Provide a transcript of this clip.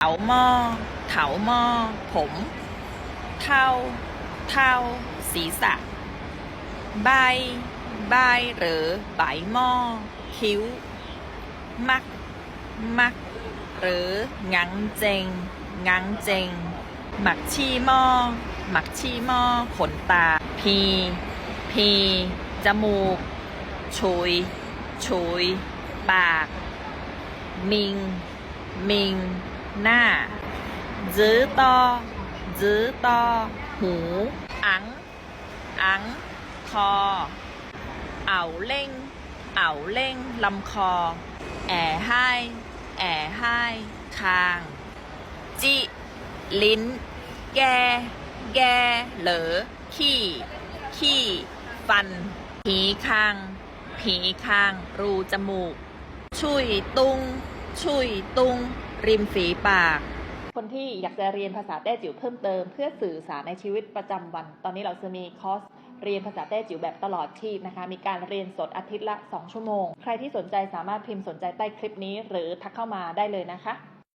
เถาหม้อเถาหม้อผม เท่า เท่า ศีรษะ ใบ ใบหรือใบหม้อคิ้ว มัก มัก หรืองังเจง งังเจง หมักชีหม้อหมักชีหม้อขนตา พี พี จมูก ชุย ชุย ปาก มิง มิง หน้าจื้อตอจื้อตอหูอัง อัง คอ เอ่าเล่ง เอ่าเล่งลำคอ แอให้แอให้คาง จิ ลิ้น แก แก เหลอ ขี้ ขี้ ฟัน ผีคาง ผีคาง รูจมูกชุยตุงชุยตุง ริมฝีปาก คนที่อยากจะเรียนภาษาแต้จิ๋วเพิ่มเติม เพื่อสื่อสารในชีวิตประจำวัน ตอนนี้เราจะมีคอร์สเรียนภาษาแต้จิ๋วแบบตลอดชีพนะคะ มีการเรียนสดอาทิตย์ละ 2 ชั่วโมง ใครที่สนใจสามารถพิมพ์สนใจใต้คลิปนี้ หรือทักเข้ามาได้เลยนะคะ